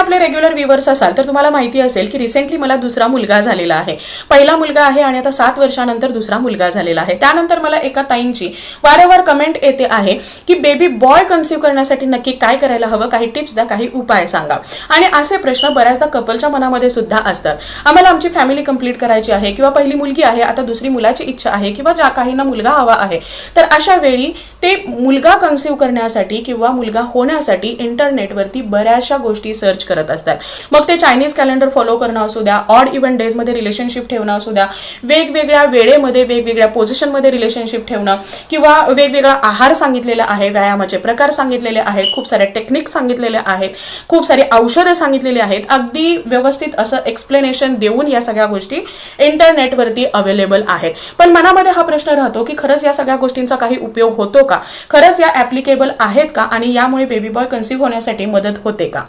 आपले regular viewers असाल तर तुम्हाला माहिती असेल की रिसेंटली मला दुसरा मुलगा झालेला आहे. पहिला मुलगा आहे आणि आता सात वर्षानंतर दुसरा मुलगा झालेला आहे. त्यानंतर मला एका ताईंची वारंवार कमेंट येते आहे की बेबी बॉय कन्सिव्ह करण्यासाठी नक्की काय करायला हवं? काही टिप्स द्या काही उपाय सांगा. आणि असे प्रश्न बऱ्याचदा कपलच्या मनामध्ये सुद्धा असतात. आम्हाला आमची फॅमिली कंप्लीट करायची आहे किंवा पहिली मुलगी आहे आता दुसरी मुलाची इच्छा आहे किंवा ज्या काहींना मुलगा हवा आहे तर अशा वेळी ते मुलगा कन्सिव्ह करण्यासाठी किंवा मुलगा होण्यासाठी इंटरनेटवरती बऱ्याचशा गोष्टी सर्च करत असतात. मग ते चायनीज कॅलेंडर फॉलो करणं असू द्या ऑड इव्हन डेजमध्ये रिलेशनशिप ठेवणं असू द्या वेगवेगळ्या वेळेमध्ये वेगवेगळ्या पोझिशनमध्ये रिलेशनशिप ठेवणं किंवा वेगवेगळा आहार सांगितलेला आहे व्यायामाचे प्रकार सांगितलेले आहेत खूप सारे टेक्निक सांगितलेले आहेत खूप सारी औषधं सांगितलेली आहेत अगदी व्यवस्थित असं एक्सप्लेनेशन देऊन या सगळ्या गोष्टी इंटरनेटवरती अवेलेबल आहेत. पण मनामध्ये हा प्रश्न राहतो की खरंच या सगळ्या गोष्टींचा काही उपयोग होतो का? खरंच या ॲप्लिकेबल आहेत का? आणि यामुळे बेबी बॉय कन्सिव्ह होण्यासाठी मदत होते का?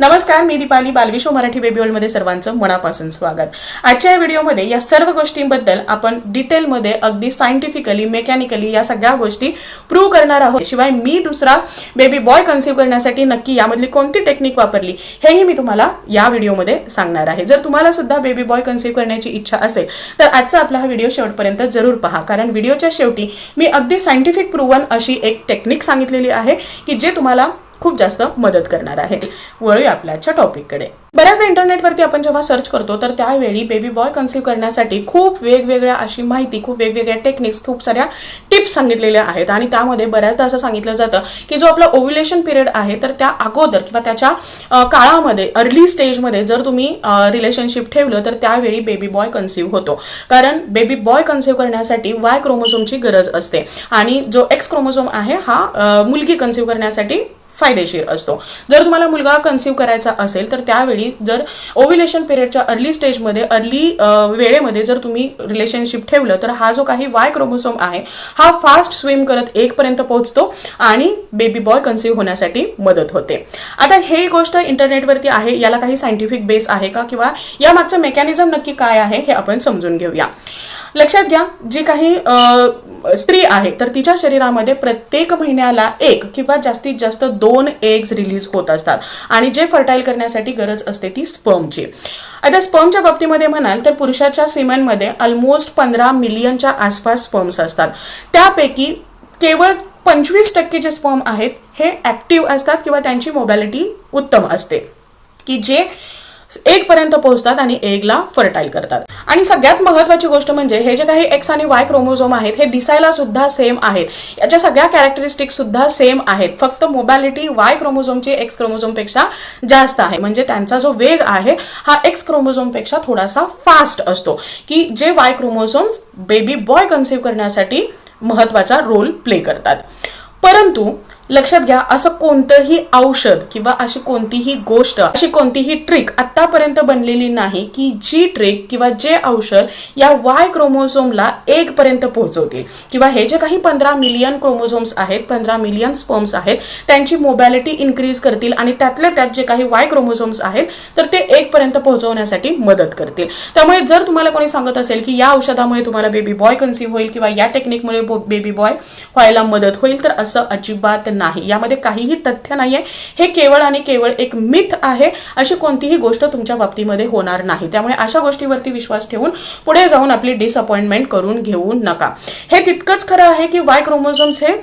नमस्कार मी दीपाली बालविश्व मराठी बेबी वर्ल्डमध्ये सर्वांचं मनापासून स्वागत. आजच्या या व्हिडिओमध्ये या सर्व गोष्टींबद्दल आपण डिटेलमध्ये अगदी सायंटिफिकली मेकॅनिकली या सगळ्या गोष्टी प्रूव्ह करणार आहोत. शिवाय मी दुसरा बेबी बॉय कन्सिव्ह करण्यासाठी नक्की यामधली कोणती टेक्निक वापरली हेही मी तुम्हाला या व्हिडिओमध्ये सांगणार आहे. जर तुम्हाला सुद्धा बेबी बॉय कन्सिव्ह करण्याची इच्छा असेल तर आजचा आपला हा व्हिडिओ शेवटपर्यंत जरूर पहा. कारण व्हिडिओच्या शेवटी मी अगदी सायंटिफिक प्रूव्हन अशी एक टेक्निक सांगितलेली आहे की जे तुम्हाला खूप जास्त मदत करणार आहे. वळूया आपल्याच्या टॉपिककडे बऱ्याचदा इंटरनेटवरती आपण जेव्हा सर्च करतो तर त्यावेळी बेबी बॉय कन्सिव्ह करण्यासाठी खूप वेगवेगळ्या अशी माहिती खूप वेगवेगळ्या टेक्निक्स खूप साऱ्या टिप्स सांगितलेल्या आहेत. आणि त्यामध्ये बऱ्याचदा असं सांगितलं जातं की जो आपला ओव्युलेशन पिरियड आहे तर त्या अगोदर किंवा त्याच्या काळामध्ये अर्ली स्टेजमध्ये जर तुम्ही रिलेशनशिप ठेवलं तर त्यावेळी बेबी बॉय कन्सिव्ह होतो. कारण बेबी बॉय कन्सिव्ह करण्यासाठी वाय क्रोमोझोमची गरज असते. आणि जो एक्स क्रोमोझोम आहे हा मुलगी कन्सिव्ह करण्यासाठी फायदेशीर असतो. जर तुम्हाला मुलगा कन्सिव्ह करायचा असेल तर त्यावेळी जर ओव्हिलेशन पिरियडच्या अर्ली स्टेजमध्ये अर्ली वेळेमध्ये जर तुम्ही रिलेशनशिप ठेवलं तर हा जो काही वाय क्रोमोसोम आहे हा फास्ट स्विम करत एकपर्यंत पोहोचतो आणि बेबी बॉय कन्सिव्ह होण्यासाठी मदत होते. आता हे गोष्ट इंटरनेटवरती आहे याला काही सायंटिफिक बेस आहे का? किंवा यामागचं मेकॅनिझम नक्की काय आहे हे आपण समजून घेऊया. लक्षात घ्या जी काही स्त्री आहे तर तिच्या शरीरामध्ये प्रत्येक महिन्याला एक किंवा जास्तीत जास्त दोन दोन एग्ज रिलीज होत असतात. आणि जे फर्टाईल करण्यासाठी गरज असते ती स्पर्मची आता स्पर्मच्या बाबतीमध्ये म्हणाल तर पुरुषाच्या सिमेंटमध्ये ऑलमोस्ट पंधरा मिलियनच्या आसपास स्पर्म्स असतात. त्यापैकी केवळ पंचवीस टक्के जे स्पर्म आहेत हे ॲक्टिव्ह असतात किंवा त्यांची मोबॅलिटी उत्तम असते. की जे एक पर्यंत पोहोचतात आणि एगला फर्टाईल करतात. आणि सगळ्यात महत्वाची गोष्ट म्हणजे हे जे काही एक्स आणि वाय क्रोमोझोम आहेत हे दिसायला सुद्धा सेम आहेत. याच्या सगळ्या कॅरेक्टरिस्टिक सुद्धा सेम आहेत. फक्त मोबॅलिटी वाय क्रोमोझोमची एक्स क्रोमोझोमपेक्षा जास्त आहे. म्हणजे त्यांचा जो वेग आहे हा एक्स क्रोमोझोमपेक्षा थोडासा फास्ट असतो. की जे Y chromosomes baby boy conceive करण्यासाठी महत्त्वाचा रोल प्ले करतात. परंतु लक्षात घ्या असं कोणतंही औषध किंवा अशी कोणतीही गोष्ट अशी कोणतीही ट्रिक आतापर्यंत बनलेली नाही की जी ट्रिक किंवा जे औषध या वाय क्रोमोझोमला एक पर्यंत पोहोचवतील. किंवा हे जे काही पंधरा मिलियन क्रोमोझोम्स आहेत पंधरा मिलियन स्पर्म्स आहेत त्यांची मोबॅलिटी इन्क्रीज करतील आणि त्यातल्या त्यात जे काही वाय क्रोमोझोम्स आहेत तर ते एक पर्यंत पोहोचवण्यासाठी मदत करतील. त्यामुळे जर तुम्हाला कोणी सांगत असेल की या औषधामुळे तुम्हाला बेबी बॉय कन्सिव्ह होईल किंवा या टेक्निकमुळे बेबी बॉय व्हायला मदत होईल तर असं अजिबात नाही. यामध्ये काहीही तथ्य नाही आहे हे केवळ आणि केवळ एक मिथ आहे. अशी कोणतीही गोष्ट तुमच्या बाबतीमध्ये होणार नाही. त्यामुळे अशा गोष्टीवरती विश्वास ठेवून पुढे जाऊन आपली डिसअपॉइंटमेंट करून घेऊ नका. हे तितकंच खरं आहे की वाय क्रोमोझोम्स हे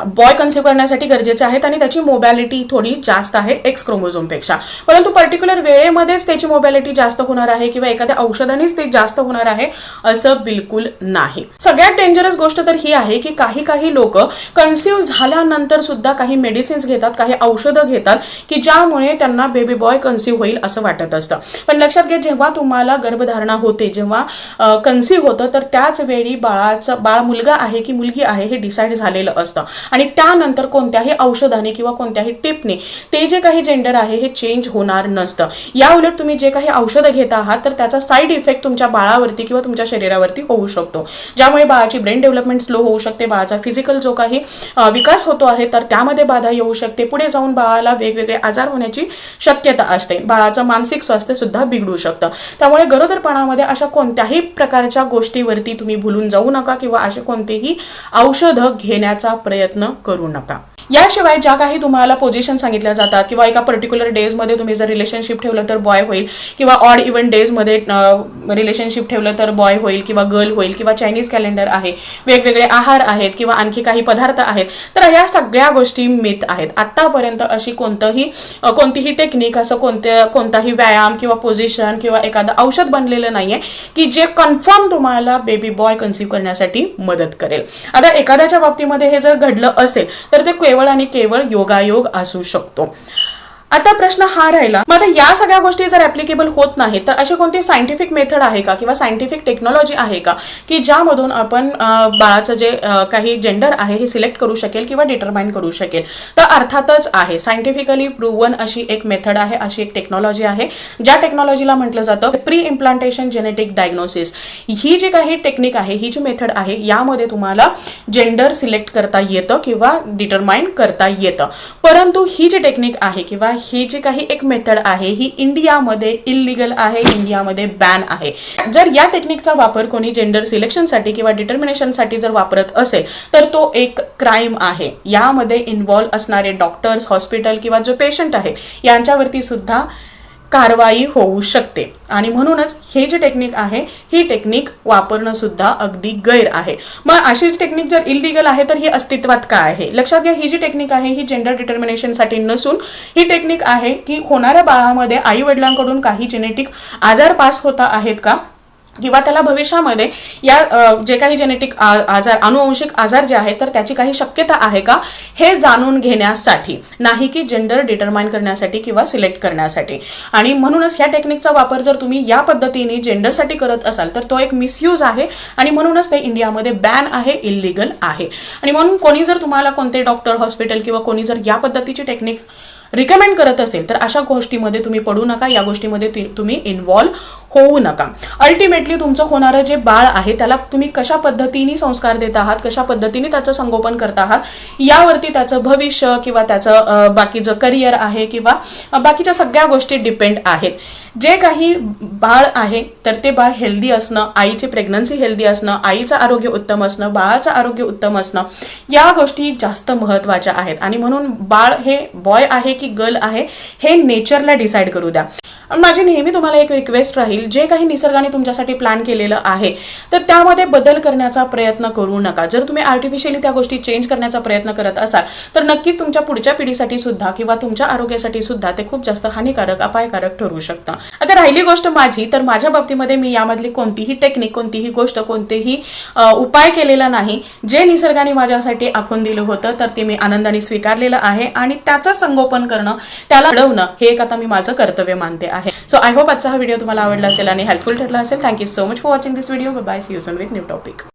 बॉय कन्सिव्ह करण्यासाठी गरजेचे आहेत आणि त्याची मोबॅलिटी थोडी जास्त आहे एक्स क्रोमोझोमपेक्षा परंतु पर्टिक्युलर वेळेमध्येच त्याची मोबॅलिटी जास्त होणार आहे किंवा एखाद्या औषधानेच ते जास्त होणार आहे असं बिलकुल नाही. सगळ्यात डेंजरस गोष्ट तर ही आहे की काही काही लोक कन्सिव्ह झाल्यानंतर सुद्धा काही मेडिसिन्स घेतात काही औषधं घेतात की ज्यामुळे त्यांना बेबी बॉय कन्सिव्ह होईल असं वाटत असतं. पण लक्षात घ्या जेव्हा तुम्हाला गर्भधारणा होते जेव्हा कन्सिव्ह होतं तर त्याच वेळी बाळाचं बाळ मुलगा आहे की मुलगी आहे हे डिसाईड झालेलं असतं. आणि त्यानंतर कोणत्याही औषधाने किंवा कोणत्याही टिपने ते जे काही जेंडर आहे हे चेंज होणार नसतं. या उलट तुम्ही जे काही औषधं घेत आहात तर त्याचा साईड इफेक्ट तुमच्या बाळावरती किंवा तुमच्या शरीरावरती होऊ शकतो. ज्यामुळे बाळाची ब्रेन डेव्हलपमेंट स्लो होऊ शकते बाळाचा फिजिकल जो काही विकास होतो आहे तर त्यामध्ये बाधा येऊ शकते. पुढे जाऊन बाळाला वेगवेगळे आजार होण्याची शक्यता असते. बाळाचं मानसिक स्वास्थ्य सुद्धा बिघडू शकतं. त्यामुळे गरोदरपणामध्ये अशा कोणत्याही प्रकारच्या गोष्टीवरती तुम्ही भुलून जाऊ नका किंवा असे कोणतेही औषधं घेण्याचा प्रयत्न करू नका. याशिवाय ज्या काही तुम्हाला पोझिशन सांगितल्या जातात किंवा एका पर्टिक्युलर डेजमध्ये तुम्ही जर रिलेशनशिप ठेवलं तर बॉय होईल किंवा ऑड इव्हन डेजमध्ये रिलेशनशिप ठेवलं तर बॉय होईल किंवा गर्ल होईल किंवा चायनीज कॅलेंडर आहे वेगवेगळे आहार आहेत किंवा आणखी काही पदार्थ आहेत तर ह्या सगळ्या गोष्टी मिथ आहेत. आत्तापर्यंत अशी कोणतंही कोणतीही टेक्निक असं कोणत्या कोणताही व्यायाम किंवा पोझिशन किंवा एखादं औषध बनलेलं नाही आहे की जे कन्फर्म तुम्हाला बेबी बॉय कन्सिव्ह करण्यासाठी मदत करेल. आता एखाद्याच्या बाबतीमध्ये हे जर घडलं असेल तर ते केवळ आणि केवळ योगायोग असू शकतो. आता प्रश्न हा राहिला मग आता या सगळ्या गोष्टी जर ऍप्लिकेबल होत नाही तर अशी कोणती सायंटिफिक मेथड आहे का किंवा सायंटिफिक टेक्नॉलॉजी आहे का की ज्यामधून आपण बाळाचं जे काही जेंडर आहे हे सिलेक्ट करू शकेल किंवा डिटरमाइन करू शकेल? तर अर्थातच आहे सायंटिफिकली प्रूवन अशी एक मेथड आहे अशी एक टेक्नॉलॉजी आहे ज्या टेक्नॉलॉजीला म्हटलं जातं प्री इम्प्लांटेशन जेनेटिक डायग्नोसिस ही जी काही टेक्निक आहे ही जी मेथड आहे यामध्ये तुम्हाला जेंडर सिलेक्ट करता येतं किंवा डिटरमाइन करता येतं. परंतु ही जी टेक्निक आहे किंवा ही जी काही एक मेथड आहे ही इंडियामध्ये इलिगल आहे इंडियामध्ये बॅन आहे. जर या टेक्निकचा वापर कोणी जेंडर सिलेक्शनसाठी किंवा डिटर्मिनेशनसाठी जर वापरत असेल तर तो एक क्राईम आहे. यामध्ये इन्व्हॉल्व असणारे डॉक्टर्स हॉस्पिटल किंवा जो पेशंट आहे यांच्यावरती सुद्धा कारवाई होऊ शकते. आणि म्हणूनच हे जे टेक्निक आहे ही टेक्निक वापरणं सुद्धा अगदी गैर आहे. मग अशी टेक्निक जर इलिगल आहे तर ही अस्तित्वात का आहे? लक्षात घ्या ही जी टेक्निक आहे ही जेंडर डिटर्मिनेशनसाठी नसून ही टेक्निक आहे की होणाऱ्या बाळामध्ये आई वडिलांकडून काही जेनेटिक आजार पास होता आहेत का? किंवा त्याला भविष्यामध्ये या जे काही जेनेटिक आजार अनुवंशिक आजार जे आहेत तर त्याची काही शक्यता आहे का? हे जाणून घेण्यासाठी नाही की जेंडर डिटरमाइन करण्यासाठी किंवा सिलेक्ट करण्यासाठी. आणि म्हणूनच ह्या टेक्निकचा वापर जर तुम्ही या पद्धतीने जेंडरसाठी करत असाल तर तो एक मिसयूज आहे आणि म्हणूनच ते इंडियामध्ये बॅन आहे इलिगल आहे. आणि म्हणून कोणी जर तुम्हाला कोणते डॉक्टर हॉस्पिटल किंवा कोणी जर या पद्धतीची टेक्निक रिकमेंड करत असेल तर अशा गोष्टीमध्ये तुम्ही पडू नका. या गोष्टीमध्ये तुम्ही इन्व्हॉल्व होऊ नका. अल्टिमेटली तुमचं होणारं जे बाळ आहे त्याला तुम्ही कशा पद्धतीने संस्कार देत आहात कशा पद्धतीने त्याचं संगोपन करत आहात यावरती त्याचं भविष्य किंवा त्याचं बाकीचं करिअर आहे किंवा बाकीच्या सगळ्या गोष्टी डिपेंड आहेत. जे काही बाळ आहे तर ते बाळ हेल्दी असणं आईची प्रेग्नन्सी हेल्दी असणं आईचं आरोग्य उत्तम असणं बाळाचं आरोग्य उत्तम असणं या गोष्टी जास्त महत्त्वाच्या आहेत. आणि म्हणून बाळ हे बॉय आहे की गर्ल आहे हे नेचरला डिसाईड करू द्या. आणि माझी नेहमी तुम्हाला एक रिक्वेस्ट राहील जे काही निसर्गाने तुमच्यासाठी प्लॅन केलेलं आहे तर त्यामध्ये बदल करण्याचा प्रयत्न करू नका. जर तुम्ही आर्टिफिशियली त्या गोष्टी चेंज करण्याचा प्रयत्न करत असाल तर नक्कीच तुमच्या पुढच्या पिढीसाठी सुद्धा किंवा तुमच्या आरोग्यासाठी सुद्धा ते खूप जास्त हानिकारक अपायकारक ठरू शकतं. आता राहिली गोष्ट माझी तर माझ्या बाबतीमध्ये मी यामधली कोणतीही टेक्निक कोणतीही गोष्ट कोणतेही उपाय केलेला नाही जे निसर्गाने माझ्यासाठी आखून दिलं होतं तर ते मी आनंदाने स्वीकारलेलं आहे आणि त्याचं संगोपन करणं त्याला घडवणं हे एक आता मी माझं कर्तव्य मानते आहे. सो आय होप आजचा हा व्हिडिओ तुम्हाला आवडला असेल आणि हेल्पफुल ठरला असेल. Thank you so much for watching this video bye see you with new topic